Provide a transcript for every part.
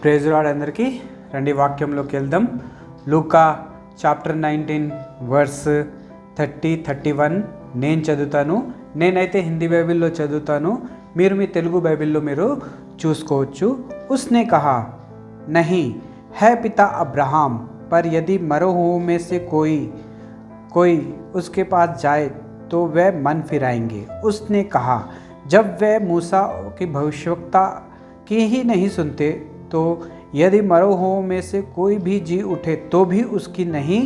Praise rod అందరికీ రండి వాక్యంలోకి వెళ్దాం లూకా chapter nineteen verse thirty thirty one నేను చదువుతాను నేనైతే హిందీ బైబిల్లో చదువుతాను మీరు మీ తెలుగు బైబిల్లో మీరు చూసుకోవచ్చు ఉస్నే కహా नहीं है पिता अब्राहम पर यदि मरो हुओं में से कोई कोई उसके पास जाए तो वह मन फिराएंगे उसने कहा जब वह मूसा की भविष्यवक्ता की ही नहीं सुनते तो यदि मरो हुओं में से कोई भी जी उठे तो भी उसकी नहीं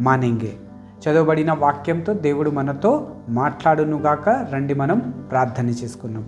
మానేంగే చదవబడిన వాక్యంతో దేవుడు మనతో మాట్లాడునుగాక రండి మనం ప్రార్థన చేసుకున్నాం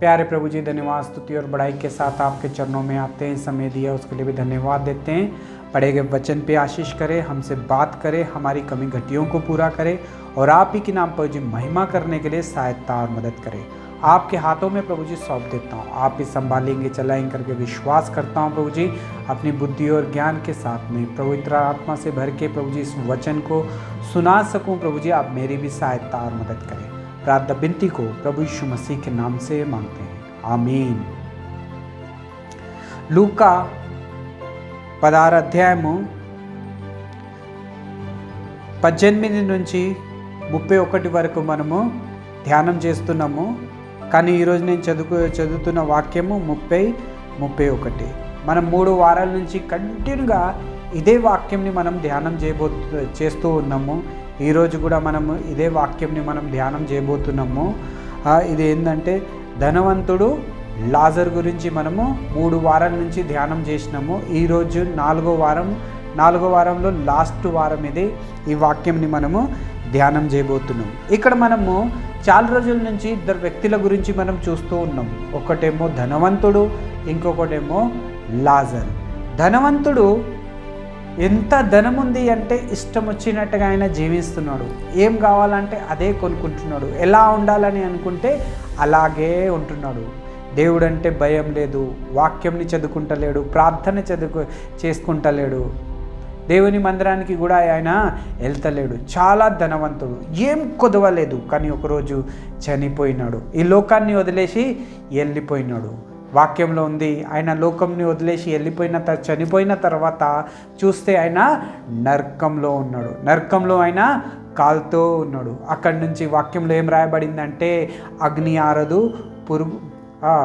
प्यारे प्रभु जी धन्यवाद स्तुति और बड़ाई के साथ आपके चरणों में आते हैं समय दिया उसके लिए भी धन्यवाद देते हैं पढ़े गए वचन पे आशीष करे हमसे बात करे हमारी कमी घटियों को पूरा करे और आप ही के नाम पर जी महिमा करने के लिए सहायता और मदद करे आपके हाथों में प्रभु जी सौंप देता हूँ आप ही संभालेंगे चलाएंगे करके विश्वास करता हूँ प्रभु जी अपनी बुद्धि और ज्ञान के साथ में पवित्र आत्मा से भर के प्रभु जी इस वचन को सुना सकूँ प्रभु जी आप मेरी भी सहायता और मदद करें प्रार्थना बिनती को प्रभु यीशु मसीह के नाम से मांगते हैं आमीन లూకా పదహారు అధ్యాయము పద్దెనిమిది నుంచి ముప్పై ఒకటి వరకు మనము ధ్యానం చేస్తున్నాము కానీ ఈరోజు నేను చదువు చదువుతున్న వాక్యము ముప్పై ముప్పై ఒకటి. మనం మూడు వారాల నుంచి కంటిన్యూగా ఇదే వాక్యంని మనం ధ్యానం చేయబో చేస్తూ ఉన్నాము. ఈరోజు కూడా మనము ఇదే వాక్యంని మనం ధ్యానం చేయబోతున్నాము. ఇది ఏంటంటే ధనవంతుడు లాజర్ గురించి మనము మూడు వారాల నుంచి ధ్యానం చేసినాము. ఈరోజు నాలుగో వారం నాలుగో వారంలో లాస్ట్ వారం ఇది ఈ వాక్యంని మనము ధ్యానం చేయబోతున్నాం ఇక్కడ మనము చాలా రోజుల నుంచి ఇద్దరు వ్యక్తుల గురించి మనం చూస్తూ ఉన్నాం. ఒకటేమో ధనవంతుడు ఇంకొకటేమో లాజర్. ధనవంతుడు ఎంత ధనం ఉంది అంటే ఇష్టం వచ్చినట్టుగా ఆయన జీవిస్తున్నాడు. ఏం కావాలంటే అదే కొనుక్కుంటున్నాడు. ఎలా ఉండాలని అనుకుంటే అలాగే ఉంటున్నాడు. దేవుడు అంటే భయం లేదు. వాక్యంని చదువుకుంటలేడు. ప్రార్థన చదువుకు చేసుకుంటలేడు. దేవుని మందిరానికి కూడా ఆయన వెళ్తలేడు. చాలా ధనవంతుడు. ఏం కొదవలేదు కానీ ఒకరోజు చనిపోయినాడు. ఈ లోకాన్ని వదిలేసి వెళ్ళిపోయినాడు. వాక్యంలో ఉంది ఆయన లోకంని వదిలేసి వెళ్ళిపోయిన త చనిపోయిన తర్వాత చూస్తే ఆయన నరకంలో ఉన్నాడు. నరకంలో ఆయన కాలుతో ఉన్నాడు. అక్కడి నుంచి వాక్యంలో ఏం రాయబడిందంటే అగ్ని ఆరదు పురుగు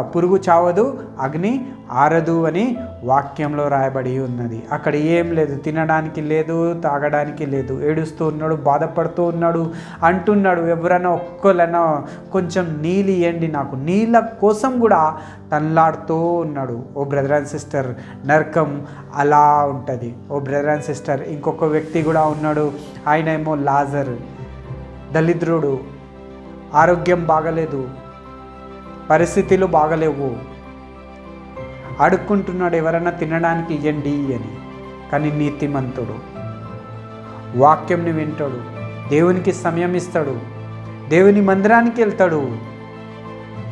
పురుగు చావదు అగ్ని ఆరదు అని వాక్యంలో రాయబడి ఉన్నది. అక్కడ ఏం లేదు. తినడానికి లేదు తాగడానికి లేదు. ఏడుస్తూ ఉన్నాడు బాధపడుతూ ఉన్నాడు అంటున్నాడు ఎవరైనా ఒక్కలైనా కొంచెం నీళ్ళు ఇవ్వండి నాకు. నీళ్ళ కోసం కూడా తన్లాడుతూ ఉన్నాడు. ఓ బ్రదర్ అండ్ సిస్టర్ నరకం అలా ఉంటుంది. ఓ బ్రదర్ అండ్ సిస్టర్ ఇంకొక వ్యక్తి కూడా ఉన్నాడు. ఆయన ఏమో లాజర్ దళిద్రుడు. ఆరోగ్యం బాగలేదు. పరిస్థితులు బాగలేవు. అడుక్కుంటున్నాడు ఎవరైనా తినడానికి ఇవ్వండి అని. కానీ నీతిమంతుడు. వాక్యంని వింటాడు. దేవునికి సమయం ఇస్తాడు. దేవుని మందిరానికి వెళ్తాడు.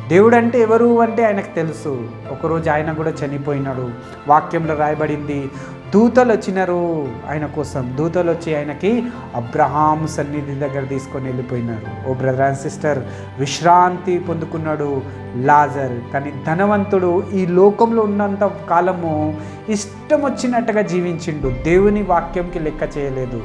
దేవుడు అంటే ఎవరు అంటే ఆయనకు తెలుసు. ఒకరోజు ఆయన కూడా చనిపోయినాడు. వాక్యంలో రాయబడింది దూతలు వచ్చినారు ఆయన కోసం. దూతలు వచ్చి ఆయనకి అబ్రహాం సన్నిధి దగ్గర తీసుకొని వెళ్ళిపోయినారు. ఓ బ్రదర్ అండ్ సిస్టర్ విశ్రాంతి పొందుకున్నాడు లాజర్. కానీ ధనవంతుడు ఈ లోకంలో ఉన్నంత కాలము ఇష్టం వచ్చినట్టుగా జీవించిండు. దేవుని వాక్యంకి లెక్క చేయలేదు.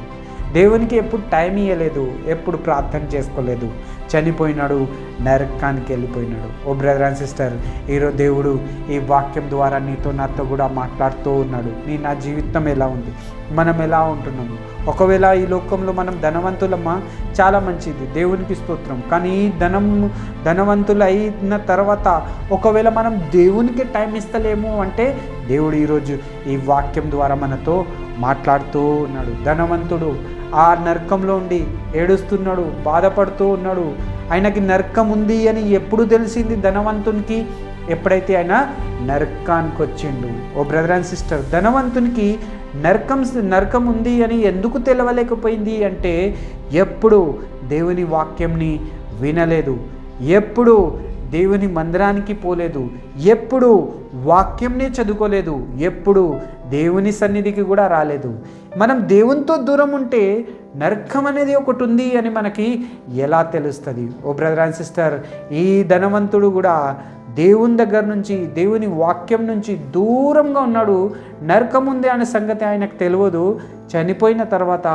దేవునికి ఎప్పుడు టైం ఇవ్వలేదు ఎప్పుడు ప్రార్థన చేసుకోలేదు. చనిపోయినాడు నరకానికి వెళ్ళిపోయినాడు. ఓ బ్రదర్ అండ్ సిస్టర్ ఈరోజు దేవుడు ఈ వాక్యం ద్వారా నీతో నాతో కూడా మాట్లాడుతూ ఉన్నాడు. నీ నా జీవితం ఎలా ఉంది? మనం ఎలా ఉంటున్నాము? ఒకవేళ ఈ లోకంలో మనం ధనవంతులమ్మా చాలా మంచిది. దేవునికి స్తోత్రం. కానీ ఈ ధనం ధనవంతులు అయిన తర్వాత ఒకవేళ మనం దేవునికి టైం ఇస్తలేము అంటే దేవుడు ఈరోజు ఈ వాక్యం ద్వారా మనతో మాట్లాడుతూ ఉన్నాడు. ధనవంతుడు ఆ నరకంలో ఉండి ఏడుస్తున్నాడు బాధపడుతూ ఉన్నాడు. ఆయనకి నరకం ఉంది అని ఎప్పుడు తెలిసింది ధనవంతునికి? ఎప్పుడైతే ఆయన నరకానికి వచ్చిండు. ఓ బ్రదర్ అండ్ సిస్టర్ ధనవంతునికి నరకం నరకం ఉంది అని ఎందుకు తెలవలేకపోయింది అంటే ఎప్పుడు దేవుని వాక్యంని వినలేదు. ఎప్పుడు దేవుని మందిరానికి పోలేదు. ఎప్పుడు వాక్యంనే చదువుకోలేదు. ఎప్పుడు దేవుని సన్నిధికి కూడా రాలేదు. మనం దేవునితో దూరం ఉంటే నరకం అనేది ఒకటి ఉంది అని మనకి ఎలా తెలుస్తుంది? ఓ బ్రదర్ అండ్ సిస్టర్ ఈ ధనవంతుడు కూడా దేవుని దగ్గర నుంచి దేవుని వాక్యం నుంచి దూరంగా ఉన్నాడు. నరకం ఉంది అనే సంగతి ఆయనకు తెలియదు. చనిపోయిన తర్వాత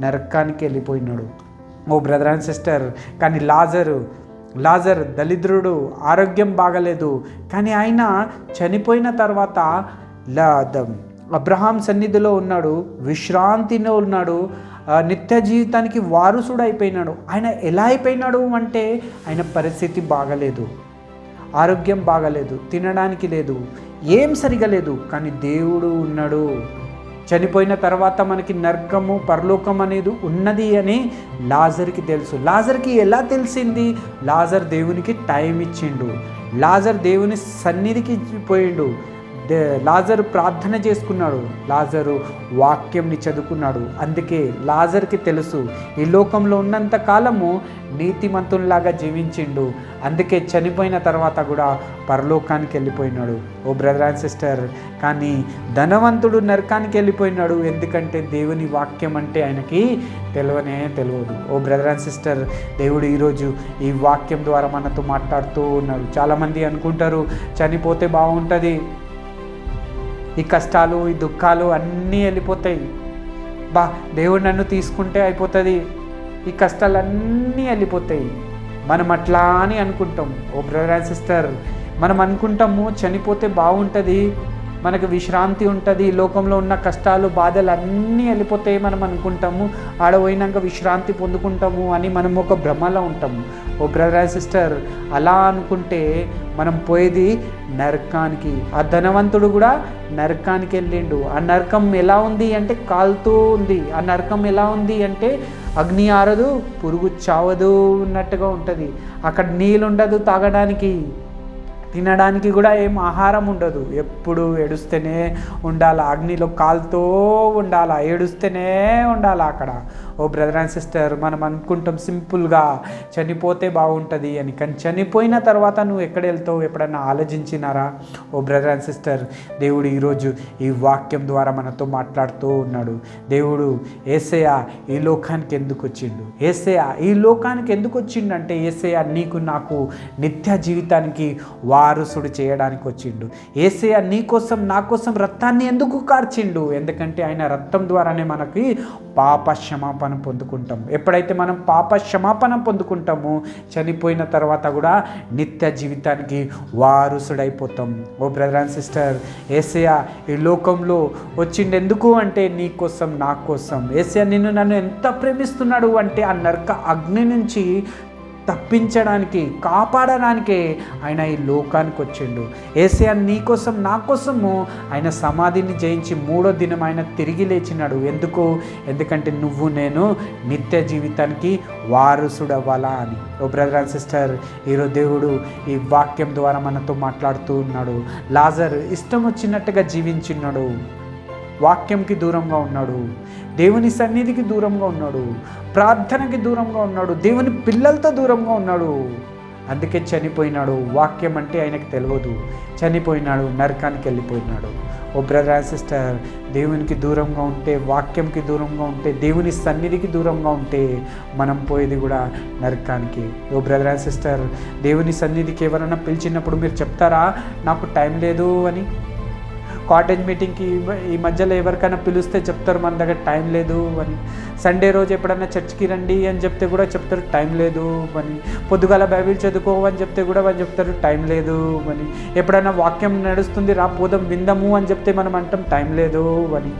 నరకానికి వెళ్ళిపోయినాడు. ఓ బ్రదర్ అండ్ సిస్టర్ కానీ లాజరు లాజర్ దళిద్రుడు ఆరోగ్యం బాగలేదు. కానీ ఆయన చనిపోయిన తర్వాత లా ద- అబ్రహాం సన్నిధిలో ఉన్నాడు విశ్రాంతిలో ఉన్నాడు నిత్య జీవితానికి వారసుడు అయిపోయినాడు ఆయన ఎలా అయిపోయినాడు అంటే ఆయన పరిస్థితి బాగలేదు. ఆరోగ్యం బాగలేదు తినడానికి లేదు ఏం సరిగా లేదు కానీ దేవుడు ఉన్నాడు. చనిపోయిన తర్వాత మనకి నర్కము పరలోకం అనేది ఉన్నది అని లాజర్కి తెలుసు. లాజర్కి ఎలా తెలిసింది? లాజర్ దేవునికి టైం ఇచ్చిండు. లాజర్ దేవుని సన్నిధికి పోయిండు. లాజరు ప్రార్థన చేసుకున్నాడు. లాజరు వాక్యంని చదువుకున్నాడు. అందుకే లాజర్కి తెలుసు ఈ లోకంలో ఉన్నంత కాలము నీతిమంతునిలాగా జీవించిండు. అందుకే చనిపోయిన తర్వాత కూడా పరలోకానికి వెళ్ళిపోయినాడు. ఓ బ్రదర్ అండ్ సిస్టర్ కానీ ధనవంతుడు నరకానికి వెళ్ళిపోయినాడు. ఎందుకంటే దేవుని వాక్యం అంటే ఆయనకి తెలియనే తెలియదు. ఓ బ్రదర్ అండ్ సిస్టర్ దేవుడు ఈరోజు ఈ వాక్యం ద్వారా మనతో మాట్లాడుతూ ఉన్నాడు చాలామంది అనుకుంటారు చనిపోతే బాగుంటుంది. ఈ కష్టాలు ఈ దుఃఖాలు అన్నీ వెళ్ళిపోతాయి. బా దేవుడు నన్ను తీసుకుంటే అయిపోతుంది. ఈ కష్టాలన్నీ వెళ్ళిపోతాయి. మనం అట్లా అని అనుకుంటాం. ఓ బ్రదర్ అండ్ సిస్టర్ మనం అనుకుంటాము చనిపోతే బాగుంటుంది. మనకు విశ్రాంతి ఉంటుంది ఈ లోకంలో ఉన్న కష్టాలు బాధలు అన్నీ వెళ్ళిపోతాయి మనం అనుకుంటాము ఆడ పోయినాక విశ్రాంతి పొందుకుంటాము అని మనం ఒక భ్రమలో ఉంటాము. ఓ బ్రదర్ అండ్ సిస్టర్ అలా అనుకుంటే మనం పోయేది నరకానికి. ఆ ధనవంతుడు కూడా నరకానికి వెళ్ళిండు. ఆ నరకం ఎలా ఉంది అంటే కాలుతూ ఉంది. ఆ నరకం ఎలా ఉంది అంటే అగ్ని ఆరదు పురుగు చావదు ఉన్నట్టుగా ఉంటుంది. అక్కడ నీళ్ళు ఉండదు తాగడానికి. తినడానికి కూడా ఏం ఆహారం ఉండదు. ఎప్పుడు ఏడుస్తేనే ఉండాలి. అగ్నిలో కాలుతో ఉండాలా? ఏడుస్తేనే ఉండాలి అక్కడ? ఓ బ్రదర్ అండ్ సిస్టర్ మనం అనుకుంటాం సింపుల్గా చనిపోతే బాగుంటుంది అని. కానీ చనిపోయిన తర్వాత నువ్వు ఎక్కడ వెళ్తావు? ఎప్పుడన్నా ఆలోచించినారా? ఓ బ్రదర్ అండ్ సిస్టర్ దేవుడు ఈరోజు ఈ వాక్యం ద్వారా మనతో మాట్లాడుతూ ఉన్నాడు. దేవుడు ఏసయ ఈ లోకానికి ఎందుకు వచ్చిండు? ఏసయ ఈ లోకానికి ఎందుకు వచ్చిండు అంటే ఏసయ నీకు నాకు నిత్య జీవితానికి వారసుడు చేయడానికి వచ్చిండు. ఏసయ నీ కోసం నా కోసం రక్తాన్ని ఎందుకు కార్చిండు? ఎందుకంటే ఆయన రక్తం ద్వారానే మనకి పాప క్షమాపణ పొందుకుంటాం ఎప్పుడైతే మనం పాప క్షమాపణ పొందుకుంటామో చనిపోయిన తర్వాత కూడా నిత్య జీవితానికి వారసుడైపోతాం. ఓ బ్రదర్ అండ్ సిస్టర్ ఏసయ ఈ లోకంలో వచ్చిండు ఎందుకు అంటే నీ కోసం నా కోసం? ఏసయ నిన్ను నన్ను ఎంత ప్రేమిస్తున్నాడు అంటే ఆ నరక అగ్ని నుంచి తప్పించడానికి కాపాడడానికే ఆయన ఈ లోకానికి వచ్చిండు. ఏసయ నీ కోసం నా కోసము ఆయన సమాధిని జయించి మూడో దినం ఆయన తిరిగి లేచినాడు. ఎందుకు? ఎందుకంటే నువ్వు నేను నిత్య జీవితానికి వారసుడవ్వాలా అని. ఓ బ్రదర్ అండ్ సిస్టర్ ఈరోజు దేవుడు ఈ వాక్యం ద్వారా మనతో మాట్లాడుతూ ఉన్నాడు. లాజర్ ఇష్టం వచ్చినట్టుగా జీవించున్నాడు వాక్యంకి దూరంగా ఉన్నాడు. దేవుని సన్నిధికి దూరంగా ఉన్నాడు. ప్రార్థనకి దూరంగా ఉన్నాడు. దేవుని పిల్లలతో దూరంగా ఉన్నాడు. అందుకే చనిపోయినాడు. వాక్యం అంటే ఆయనకు తెలియదు. చనిపోయినాడు నరకానికి వెళ్ళిపోయినాడు. ఓ బ్రదర్ అండ్ సిస్టర్ దేవునికి దూరంగా ఉంటే వాక్యంకి దూరంగా ఉంటే దేవుని సన్నిధికి దూరంగా ఉంటే మనం పోయేది కూడా నరకానికి. ఓ బ్రదర్ అండ్ సిస్టర్ దేవుని సన్నిధికి ఎవరైనా పిలిచినప్పుడు మీరు చెప్తారా? నాకు టైం లేదు అని? కాటేజ్ మీటింగ్కి ఈ మధ్యలో ఎవరికైనా పిలిస్తే చెప్తారు మన దగ్గర టైం లేదు అని. సండే రోజు ఎప్పుడైనా చర్చ్కి రండి అని చెప్తే కూడా చెప్తారు టైం లేదు అని. పొద్దుగాల బైబిల్ చదువుకోవని చెప్తే కూడా వాళ్ళు చెప్తారు టైం లేదు అని. ఎప్పుడైనా వాక్యం నడుస్తుంది రా పోదాం విందాము అని చెప్తే మనం అంటాం టైం లేదు అని.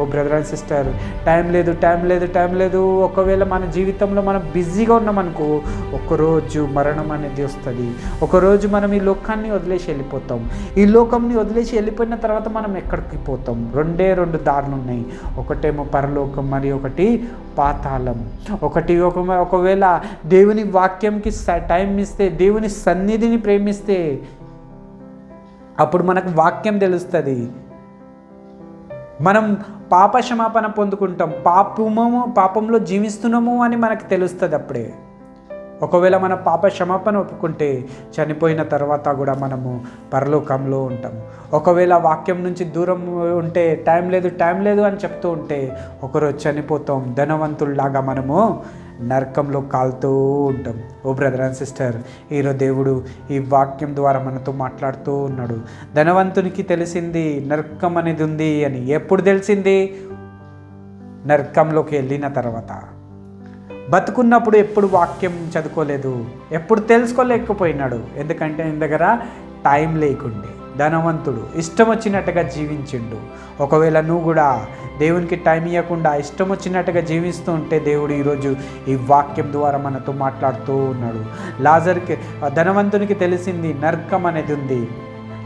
ఓ బ్రదర్ అండ్ సిస్టర్ టైం లేదు టైం లేదు టైం లేదు. ఒకవేళ మన జీవితంలో మనం బిజీగా ఉన్నామనుకో ఒకరోజు మరణం అనేది వస్తుంది. ఒకరోజు మనం ఈ లోకాన్ని వదిలేసి వెళ్ళిపోతాం. ఈ లోకంని వదిలేసి వెళ్ళిపోయిన తర్వాత మనం ఎక్కడికి పోతాం? రెండే రెండు దారులు ఉన్నాయి ఒకటేమో పరలోకం మరి ఒకటి పాతాళం. ఒకటి ఒక ఒకవేళ దేవుని వాక్యంకి టైం ఇస్తే దేవుని సన్నిధిని ప్రేమిస్తే అప్పుడు మనకు వాక్యం తెలుస్తుంది. మనం పాప క్షమాపణ పొందుకుంటాం. పాపము పాపంలో జీవిస్తున్నాము అని మనకు తెలుస్తుంది అప్పుడే. ఒకవేళ మన పాప క్షమాపణ ఒప్పుకుంటే చనిపోయిన తర్వాత కూడా మనము పరలోకంలో ఉంటాం ఒకవేళ వాక్యం నుంచి దూరం ఉంటే టైం లేదు టైం లేదు అని చెప్తూ ఉంటే ఒకరోజు చనిపోతాం. ధనవంతుల్లాగా మనము నరకంలో కాలుతూ ఉంటాం. ఓ బ్రదర్ అండ్ సిస్టర్ ఈరోజు దేవుడు ఈ వాక్యం ద్వారా మనతో మాట్లాడుతూ ఉన్నాడు. ధనవంతునికి తెలిసింది నరకం అనేది ఉంది అని. ఎప్పుడు తెలిసింది? నరకంలోకి వెళ్ళిన తర్వాత. బతుకున్నప్పుడు ఎప్పుడు వాక్యం చదువుకోలేదు ఎప్పుడు తెలుసుకోలేకపోయినాడు. ఎందుకంటే ఆయన దగ్గర టైం లేకుండే ధనవంతుడు ఇష్టం వచ్చినట్టుగా జీవించిండు. ఒకవేళ నువ్వు కూడా దేవునికి టైం ఇవ్వకుండా ఇష్టం వచ్చినట్టుగా జీవిస్తూ ఉంటే దేవుడు ఈరోజు ఈ వాక్యం ద్వారా మనతో మాట్లాడుతూ ఉన్నాడు. లాజర్కి ధనవంతునికి తెలిసింది నర్కం అనేది ఉంది.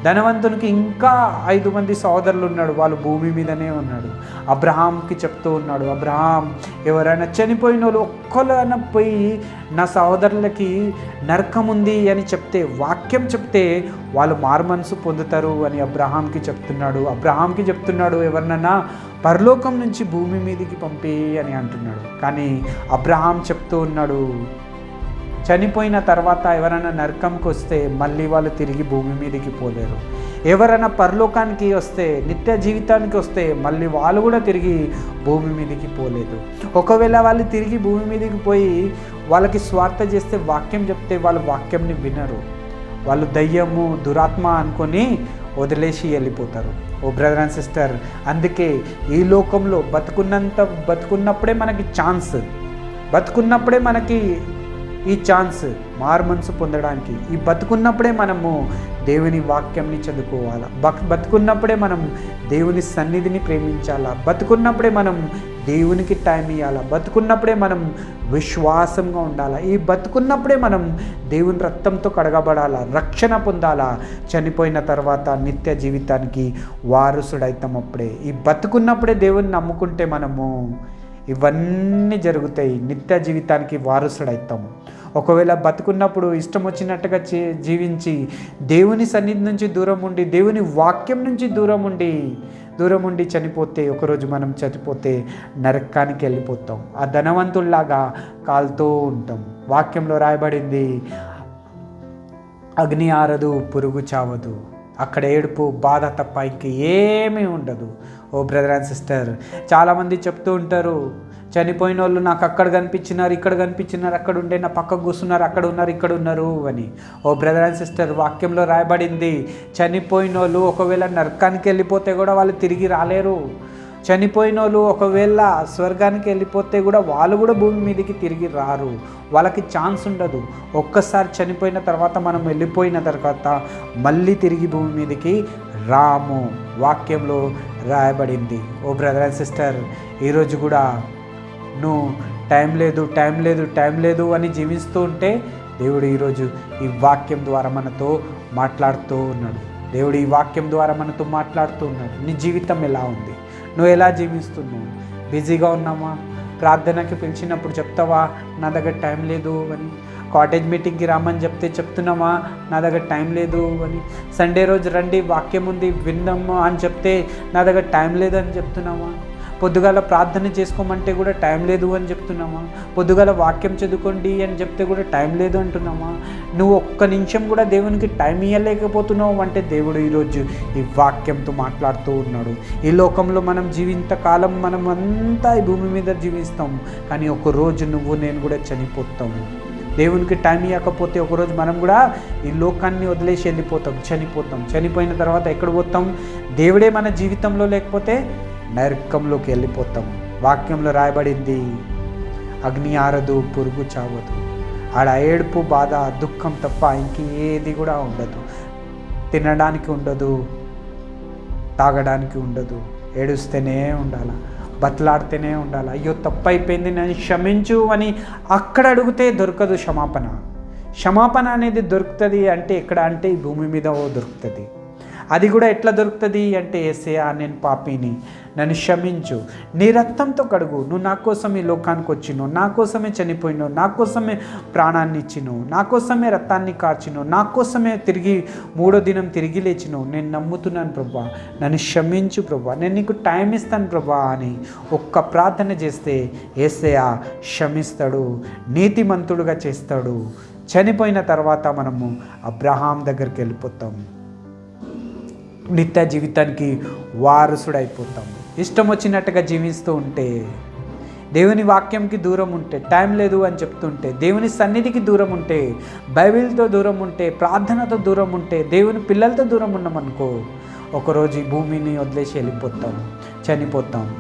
ధనవంతునికి ఇంకా ఐదు మంది సోదరులు ఉన్నాడు. వాళ్ళు భూమి మీదనే ఉన్నాడు. అబ్రహాంకి చెప్తూ ఉన్నాడు అబ్రహాం ఎవరైనా చనిపోయిన వాళ్ళు ఒక్కరైనా పోయి నా సోదరులకి నరకం ఉంది అని చెప్తే వాక్యం చెప్తే వాళ్ళు మారుమనసు పొందుతారు అని అబ్రహాంకి చెప్తున్నాడు. అబ్రహాంకి చెప్తున్నాడు ఎవరినన్నా పరలోకం నుంచి భూమి మీదకి పంపి అని అంటున్నాడు. కానీ అబ్రహాం చెప్తూ ఉన్నాడు చనిపోయిన తర్వాత ఎవరైనా నరకంకి వస్తే మళ్ళీ వాళ్ళు తిరిగి భూమి మీదకి పోలేరు. ఎవరైనా పరలోకానికి వస్తే నిత్య జీవితానికి వస్తే మళ్ళీ వాళ్ళు కూడా తిరిగి భూమి మీదకి పోలేదు. ఒకవేళ వాళ్ళు తిరిగి భూమి మీదకి పోయి వాళ్ళకి స్వార్థ చేస్తే వాక్యం చెప్తే వాళ్ళు వాక్యంని వినరు. వాళ్ళు దయ్యము దురాత్మ అనుకొని వదిలేసి వెళ్ళిపోతారు. ఓ బ్రదర్ అండ్ సిస్టర్ అందుకే ఈ లోకంలో బతుకున్నంత బతుకున్నప్పుడే మనకి ఛాన్స్. బతుకున్నప్పుడే మనకి ఈ ఛాన్స్ మారు మనసు పొందడానికి. ఈ బతుకున్నప్పుడే మనము దేవుని వాక్యంని చదువుకోవాలా? బక్ బతుకున్నప్పుడే మనం దేవుని సన్నిధిని ప్రేమించాలా? బతుకున్నప్పుడే మనం దేవునికి టైం ఇవ్వాలా బతుకున్నప్పుడే మనం విశ్వాసంగా ఉండాలా? ఈ బతుకున్నప్పుడే మనం దేవుని రక్తంతో కడగబడాలా? రక్షణ పొందాలా? చనిపోయిన తర్వాత నిత్య జీవితానికి వారసుడైతాం అప్పుడే. ఈ బతుకున్నప్పుడే దేవుని నమ్ముకుంటే మనము ఇవన్నీ జరుగుతాయి. నిత్య జీవితానికి వారసుడైతాం ఒకవేళ బతుకున్నప్పుడు ఇష్టం వచ్చినట్టుగా చే జీవించి దేవుని సన్నిధి నుంచి దూరం ఉండి దేవుని వాక్యం నుంచి దూరం ఉండి దూరం ఉండి చనిపోతే ఒకరోజు మనం చనిపోతే నరకానికి వెళ్ళిపోతాం. ఆ ధనవంతుల్లాగా కాలుతూ ఉంటాం. వాక్యంలో రాయబడింది అగ్ని ఆరదు పురుగు చావదు. అక్కడ ఏడుపు బాధ తప్ప ఇంక ఏమీ ఉండదు. ఓ బ్రదర్ అండ్ సిస్టర్ చాలామంది చెప్తూ ఉంటారు చనిపోయిన వాళ్ళు నాకు అక్కడ కనిపించినారు ఇక్కడ కనిపించినారు అక్కడ ఉండే నా పక్కకు కూర్చున్నారు అక్కడ ఉన్నారు ఇక్కడ ఉన్నారు అని. ఓ బ్రదర్ అండ్ సిస్టర్ వాక్యంలో రాయబడింది చనిపోయిన వాళ్ళు ఒకవేళ నరకానికి వెళ్ళిపోతే కూడా వాళ్ళు తిరిగి రాలేరు. చనిపోయిన వాళ్ళు ఒకవేళ స్వర్గానికి వెళ్ళిపోతే కూడా వాళ్ళు కూడా భూమి మీదకి తిరిగి రారు. వాళ్ళకి ఛాన్స్ ఉండదు. ఒక్కసారి చనిపోయిన తర్వాత మనం వెళ్ళిపోయిన తర్వాత మళ్ళీ తిరిగి భూమి మీదకి రాము వాక్యంలో రాయబడింది. ఓ బ్రదర్ అండ్ సిస్టర్ ఈరోజు కూడా నువ్వు టైం లేదు టైం లేదు టైం లేదు అని జీవిస్తూ ఉంటే దేవుడు ఈరోజు ఈ వాక్యం ద్వారా మనతో మాట్లాడుతూ ఉన్నాడు. దేవుడు ఈ వాక్యం ద్వారా మనతో మాట్లాడుతూ ఉన్నాడు. నీ జీవితం ఎలా ఉంది? నువ్వు ఎలా జీవిస్తున్నావు? బిజీగా ఉన్నామా ప్రార్థనకి పిలిచినప్పుడు చెప్తావా? నా దగ్గర టైం లేదు అని. కాటేజ్ మీటింగ్కి రామని చెప్తే చెప్తున్నామా నా దగ్గర టైం లేదు అని. సండే రోజు రండి వాక్యం ఉంది విందాము అని చెప్తే నా దగ్గర టైం లేదు అని చెప్తున్నామా పొద్దుగాల ప్రార్థన చేసుకోమంటే కూడా టైం లేదు అని చెప్తున్నామా? పొద్దుగాల వాక్యం చదువుకోండి అని చెప్తే కూడా టైం లేదు అంటున్నామా? నువ్వు ఒక్క నిమిషం కూడా దేవునికి టైం ఇవ్వలేకపోతున్నావు అంటే దేవుడు ఈరోజు ఈ వాక్యంతో మాట్లాడుతూ ఉన్నాడు. ఈ లోకంలో మనం జీవింతకాలం మనం అంతా ఈ భూమి మీద జీవిస్తాం. కానీ ఒకరోజు నువ్వు నేను కూడా చనిపోతాము. దేవునికి టైం ఇవ్వకపోతే ఒకరోజు మనం కూడా ఈ లోకాన్ని వదిలేసి వెళ్ళిపోతాం చనిపోతాం. చనిపోయిన తర్వాత ఎక్కడ పోతాం? దేవుడే మన జీవితంలో లేకపోతే నరకంలోకి వెళ్ళిపోతాం. వాక్యంలో రాయబడింది అగ్ని ఆరదు పురుగు చావదు. ఆడ ఏడుపు బాధ దుఃఖం తప్ప ఇంకేది కూడా ఉండదు. తినడానికి ఉండదు తాగడానికి ఉండదు ఏడుస్తేనే ఉండాలి బతలాడితేనే ఉండాలి. అయ్యో తప్పు అయిపోయింది నన్ను క్షమించు అని అక్కడ అడిగితే దొరకదు క్షమాపణ. క్షమాపణ అనేది దొరుకుతుంది అంటే ఎక్కడ? అంటే ఈ భూమి మీద దొరుకుతుంది. అది కూడా ఎట్లా దొరుకుతుంది అంటే ఏసయా నేను పాపిని. నన్ను క్షమించు. నీ రక్తంతో కడుగు. నువ్వు నా కోసం ఈ లోకానికి వచ్చిను నా కోసమే చనిపోయిను నా కోసమే ప్రాణాన్ని ఇచ్చిను నా కోసమే రక్తాన్ని కార్చిను నా కోసమే తిరిగి మూడో దినం తిరిగి లేచిను నేను నమ్ముతున్నాను ప్రభా. నన్ను క్షమించు ప్రభా. నేను నీకు టైం ఇస్తాను ప్రభా అని ఒక్క ప్రార్థన చేస్తే ఏసయా క్షమిస్తాడు. నీతిమంతుడుగా చేస్తాడు. చనిపోయిన తర్వాత మనము అబ్రహాం దగ్గరికి వెళ్ళిపోతాం. నిత్య జీవితానికి వారసుడైపోతాము. ఇష్టం వచ్చినట్టుగా జీవిస్తూ ఉంటే దేవుని వాక్యంకి దూరం ఉంటే టైం లేదు అని చెప్తుంటే దేవుని సన్నిధికి దూరం ఉంటే బైబిల్తో దూరం ఉంటే ప్రార్థనతో దూరం ఉంటే దేవుని పిల్లలతో దూరం ఉన్నామనుకో ఒకరోజు ఈ భూమిని వదిలేసి వెళ్ళిపోతాం చనిపోతాం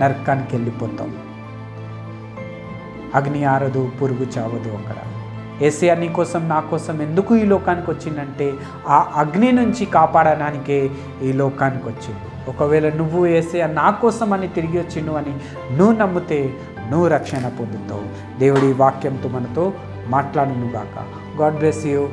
నరకానికి వెళ్ళిపోతాం. అగ్ని ఆరదు పురుగు చావదు అక్కడ. ఏసీఆర్ నీ కోసం నా కోసం ఎందుకు ఈ లోకానికి వచ్చిందంటే ఆ అగ్ని నుంచి కాపాడడానికే ఈ లోకానికి వచ్చింది ఒకవేళ నువ్వు ఏసీఆర్ నా కోసం అని తిరిగి వచ్చిండు అని నువ్వు నమ్మితే నువ్వు రక్షణ పొందుతావు. దేవుడి వాక్యంతో మనతో మాట్లాడునుగాక. God bless you.